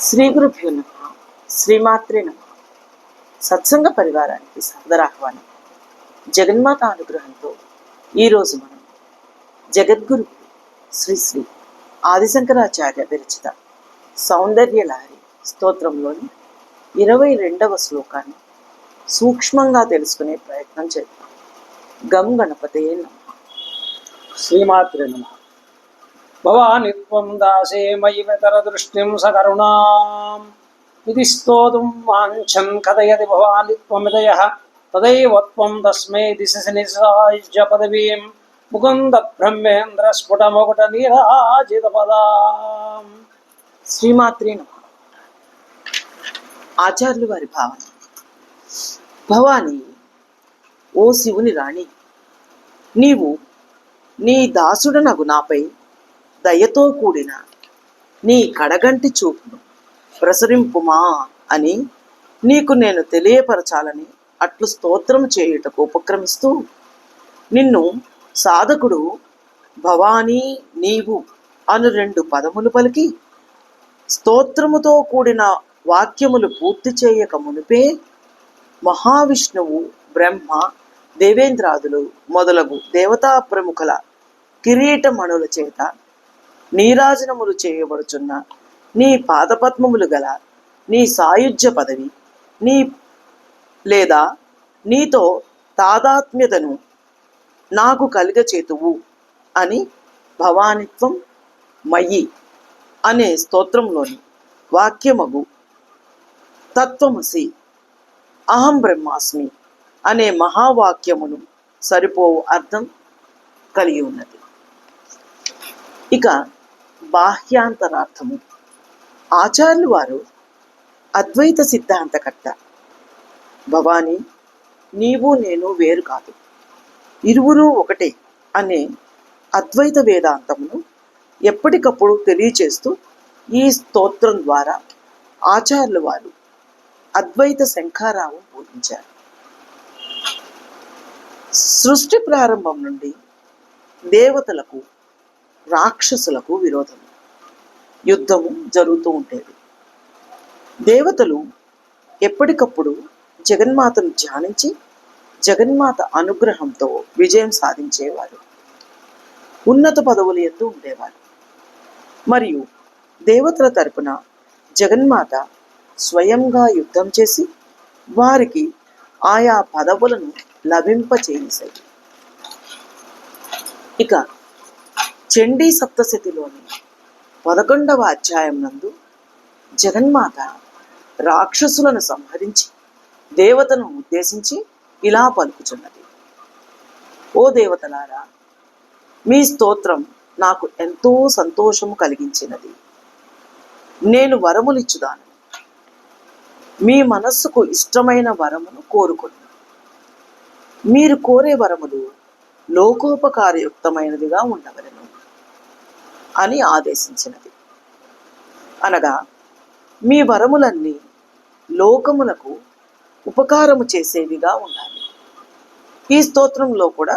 శ్రీ గురుభ్యో నమ. శ్రీమాత్రే నమ. సత్సంగ పరివారానికి సాదరాహ్వానం జగన్మాత అనుగ్రహంతో ఈరోజు మనం జగద్గురు శ్రీ శ్రీ ఆదిశంకరాచార్య విరచిత సౌందర్య లహరి స్తోత్రంలోని ఇరవై రెండవ శ్లోకాన్ని సూక్ష్మంగా తెలుసుకునే ప్రయత్నం చేద్దాం. గం గణపతే నమ. శ్రీమాత్రే నమ. భవాని త్వం దాసే మయి దృష్టిం సకరుణాం ఇది స్తోతుం వాంఛన్ కథయతి భవాని త్వమిదయ తదైవ త్వం తస్మై దిశసి నిసాయుజ పదవీం. ముకుంద బ్రహ్మేంద్ర స్ఫుటమొకట నీరాజిత పదాం. శ్రీమాత్రి ఆచార్యులు వారి భావన. భవాని ఓ శివుని రాణి నీవు నీ దాసుడనగు నాపై దయతో కూడిన నీ కడగంటి చూపును ప్రసరింపుమా అని నీకు నేను తెలియపరచాలని అట్లు స్తోత్రం చేయుటకు ఉపక్రమిస్తూ నిన్ను సాధకుడు భవానీ నీవు అను రెండు పదములు పలికి స్తోత్రముతో కూడిన వాక్యములు పూర్తి చేయక మునిపే మహావిష్ణువు బ్రహ్మ దేవేంద్రాదులు మొదలగు దేవతా ప్రముఖుల కిరీటమణుల చేత నీరాజనములు చేయబడుచున్న నీ పాదపద్మములు గల నీ సాయుధ్య పదవి నీ లేదా నీతో తాదాత్మ్యతను నాకు కలిగచేతువు అని భవానిత్వం మయి అనే స్తోత్రంలోని వాక్యమగు. తత్వమసి అహం బ్రహ్మాస్మి అనే మహావాక్యమును సరిపోవు అర్థం కలిగి ఉన్నది. ఇక బాహ్యాంతరార్థము. ఆచార్యులు వారు అద్వైత సిద్ధాంతకర్త. భవానీ నీవు నేను వేరు కాదు. ఇరువురు ఒకటే అనే అద్వైత వేదాంతమును ఎప్పటికప్పుడు తెలియచేస్తూ ఈ స్తోత్రం ద్వారా ఆచార్యుల వారు అద్వైత శంఖారావం బోధించారు. సృష్టి ప్రారంభం నుండి దేవతలకు రాక్షసులకు విరోధం యుద్ధము జరుగుతూ ఉండేది. దేవతలు ఎప్పటికప్పుడు జగన్మాతను ధ్యానించి జగన్మాత అనుగ్రహంతో విజయం సాధించేవారు. ఉన్నత పదవులు ఎత్తు ఉండేవారు. మరియు దేవతల తరపున జగన్మాత స్వయంగా యుద్ధం చేసి వారికి ఆయా పదవులను లభింపచేసేది ఇక చండీ సప్తశతిలోని పదకొండవ అధ్యాయం నందు జగన్మాత రాక్షసులను సంహరించి దేవతను ఉద్దేశించి ఇలా పలుకుచున్నది. ఓ దేవతలారా మీ స్తోత్రం నాకు ఎంతో సంతోషము కలిగించినది. నేను వరములిచ్చుదాను. మీ మనస్సుకు ఇష్టమైన వరమును కోరుకున్నాను మీరు కోరే వరములు లోకోపకారయుక్తమైనదిగా ఉండవలను. అని ఆదేశించినది. అనగా మీ వరములన్నీ లోకములకు ఉపకారము చేసేవిగా ఉండాలి. ఈ స్తోత్రంలో కూడా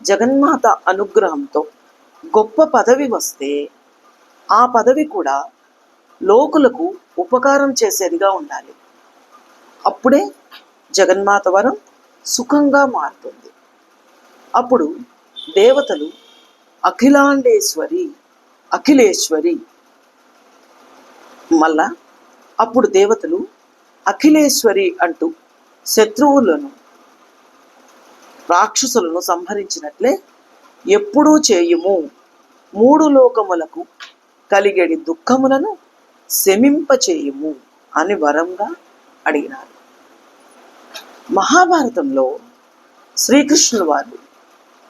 జగన్మాత అనుగ్రహంతో గొప్ప పదవి వస్తే ఆ పదవి కూడా లోకులకు ఉపకారం చేసేదిగా ఉండాలి. అప్పుడే జగన్మాత వరం సుఖంగా మారుతుంది. అప్పుడు దేవతలు అఖిలాండేశ్వరి అఖిలేశ్వరి. మళ్ళా అప్పుడు దేవతలు అఖిలేశ్వరి అంటూ శత్రువులను రాక్షసులను సంహరించినట్లే ఎప్పుడూ చేయుము. మూడు లోకములకు కలిగేడి దుఃఖములను శమింపచేయుము అని వరంగా అడిగినారు. మహాభారతంలో శ్రీకృష్ణుడు వారు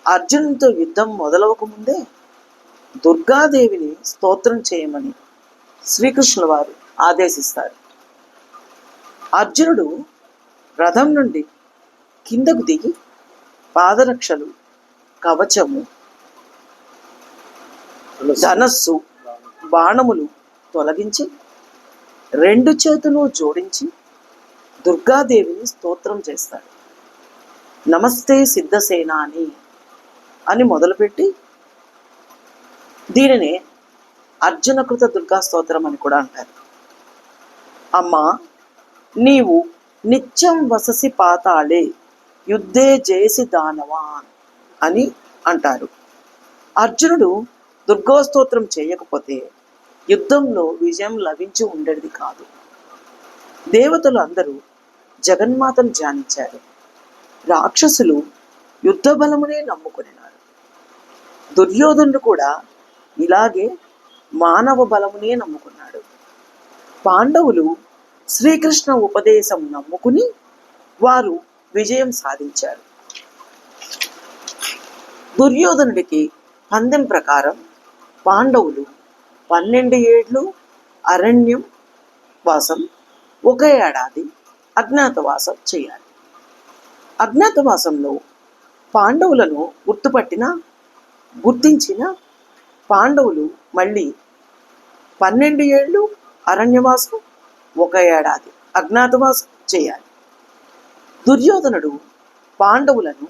అర్జునుడితో యుద్ధం మొదలవక ముందే దుర్గాదేవిని స్తోత్రం చేయమని శ్రీకృష్ణుల వారు ఆదేశిస్తారు. అర్జునుడు రథం నుండి కిందకు దిగి పాదరక్షలు కవచము ధనస్సు బాణములు తొలగించి రెండు చేతులు జోడించి దుర్గాదేవిని స్తోత్రం చేస్తాడు. నమస్తే సిద్ధసేనాని అని మొదలుపెట్టి దీనినే అర్జునకృత దుర్గా స్తోత్రం అని కూడా అంటారు. అమ్మా నీవు నిత్యం వససి పాతాళే యుద్ధే జయసి దానవాన్ అని అంటారు. అర్జునుడు దుర్గోస్తోత్రం చేయకపోతే యుద్ధంలో విజయం లభించి ఉండేది కాదు. దేవతలు అందరూ జగన్మాతను ధ్యానించారు. రాక్షసులు యుద్ధ బలమునే నమ్ముకున్నారు. దుర్యోధనుడు కూడా ఇలాగే మానవ బలమునే నమ్ముకున్నాడు. పాండవులు శ్రీకృష్ణ ఉపదేశం నమ్ముకుని వారు విజయం సాధించారు. దుర్యోధనుడికి పందెం ప్రకారం పాండవులు పన్నెండు ఏళ్ళు అరణ్యం వాసం ఒక ఏడాది అజ్ఞాతవాసం చేయాలి. అజ్ఞాతవాసంలో పాండవులను గుర్తుపట్టిన గుర్తించిన పాండవులు మళ్ళీ పన్నెండు ఏళ్ళు అరణ్యవాసం ఒక ఏడాది అజ్ఞాతవాసం చేయాలి. దుర్యోధనుడు పాండవులను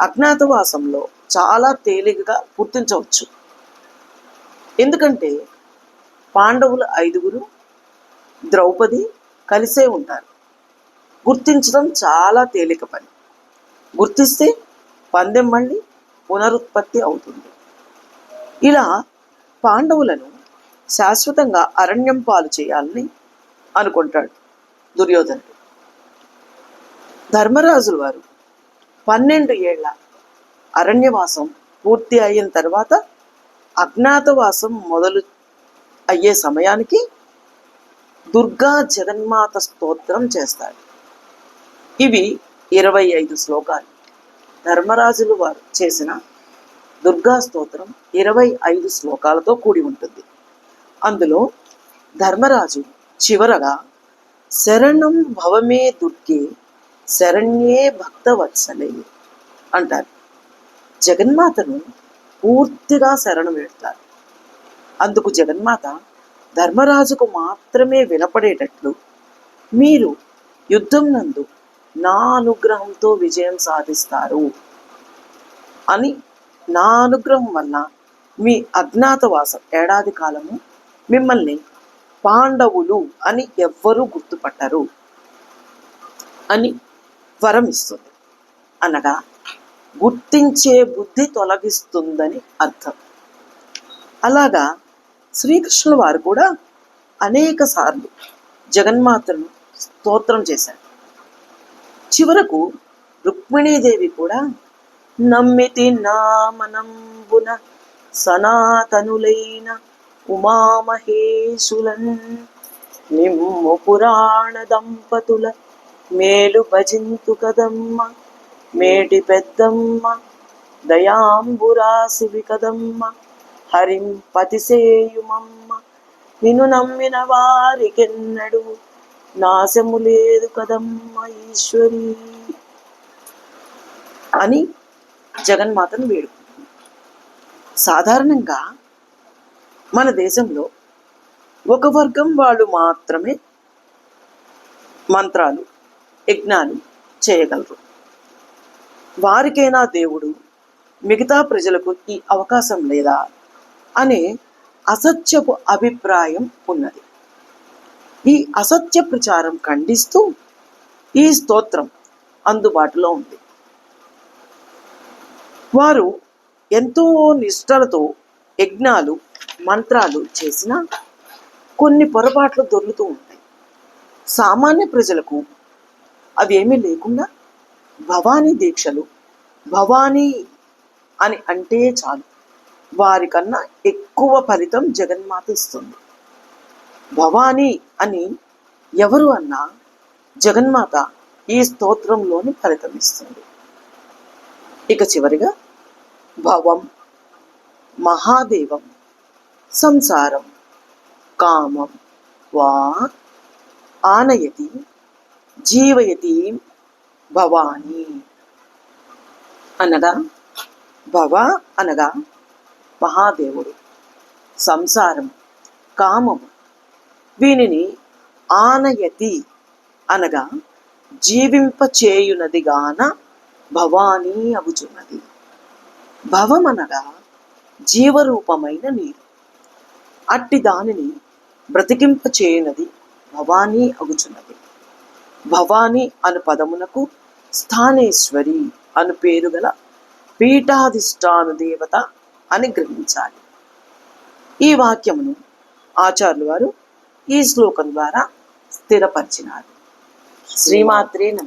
అజ్ఞాతవాసంలో చాలా తేలికగా గుర్తించవచ్చు. ఎందుకంటే పాండవులు ఐదుగురు ద్రౌపది కలిసే ఉంటారు. గుర్తించడం చాలా తేలిక పని. గుర్తిస్తే పందెం మళ్ళీ పునరుత్పత్తి అవుతుంది. ఇలా పాండవులను శాశ్వతంగా అరణ్యం పాలు చేయాలని అనుకుంటాడు దుర్యోధనుడు. ధర్మరాజుల వారు పన్నెండు ఏళ్ళ అరణ్యవాసం పూర్తి అయిన తర్వాత అజ్ఞాతవాసం మొదలు అయ్యే సమయానికి దుర్గా జగన్మాత స్తోత్రం చేస్తాడు. ఇవి ఇరవై ఐదు శ్లోకాలు. ధర్మరాజులు వారు చేసిన దుర్గా స్తోత్రం ఇరవై ఐదు శ్లోకాలతో కూడి ఉంటుంది. అందులో ధర్మరాజు చివరగా శరణం భవమే దుర్గే శరణ్యే భక్తవత్సలే అంటారు. జగన్మాతను పూర్తిగా శరణం వేడతారు అందుకు జగన్మాత ధర్మరాజుకు మాత్రమే వినపడేటట్లు మీరు యుద్ధం నందు నా అనుగ్రహంతో విజయం సాధిస్తారు అని నా అనుగ్రహం వల్ల మీ అజ్ఞాతవాసం ఏడాది కాలము మిమ్మల్ని పాండవులు అని ఎవ్వరూ గుర్తుపట్టరు అని వరం ఇస్తుంది. అనగా గుర్తించే బుద్ధి తొలగిస్తుందని అర్థం. అలాగా శ్రీకృష్ణుల వారు కూడా అనేక సార్లు జగన్మాతను స్తోత్రం చేశారు. చివరకు రుక్మిణీదేవి కూడా నమ్మితి నామనంబున సనాతనులైన ఉమామహేశులన్. నిమ్ము పురాణ దంపతుల మేలు భజింతు కదమ్మ మేటి పెద్దమ్మ దయాంబురాసివి కదమ్మ హరిం పతిసేయుమమ్మ నిన్ను నమ్మిన వారికెన్నడు నాశము లేదు కదమ్మ ఈశ్వరి. అని జగన్మాతను వేడుకుంటుంది సాధారణంగా మన దేశంలో ఒక వర్గం వాళ్ళు మాత్రమే మంత్రాలు యజ్ఞాలు చేయగలరు. వారికైనా దేవుడు మిగతా ప్రజలకు ఈ అవకాశం లేదా అనే అసత్యపు అభిప్రాయం ఉన్నది. ఈ అసత్య ప్రచారం ఖండిస్తూ ఈ స్తోత్రం అందుబాటులో ఉంది. వారు ఎంతో నిష్ఠలతో యజ్ఞాలు మంత్రాలు చేసిన కొన్ని పొరపాట్లు దొర్లుతూ ఉంటాయి. సామాన్య ప్రజలకు అవేమీ లేకుండా భవానీ దీక్షలు భవానీ అని అంటే చాలు. వారికన్నా ఎక్కువ ఫలితం జగన్మాత ఇస్తుంది. భవానీ అని ఎవరు అన్నా జగన్మాత ఈ స్తోత్రంలోని ఫలితం ఇస్తుంది. ఇక చివరిగా భవం మహాదేవం సంసారం కామం వా ఆనయతి జీవయతి భవాని. అనగా భవ అనగా మహాదేవుడు. సంసారం కామము. వీనిని ఆనయతి అనగా జీవింపచేయునదిగాన భవానీ అగుచున్నది భవమనగా జీవరూపమైన నీరు. అట్టి దానిని బ్రతికింపచేయనది భవానీ అగుచున్నది భవానీ అను పదమునకు స్థానేశ్వరి అను పేరు గల పీఠాధిష్టాను దేవత అని గ్రహించాలి. ఈ వాక్యమును ఆచార్యులు వారు ఈ శ్లోకం ద్వారా స్థిరపరిచినారు. శ్రీమాత్రే నమ.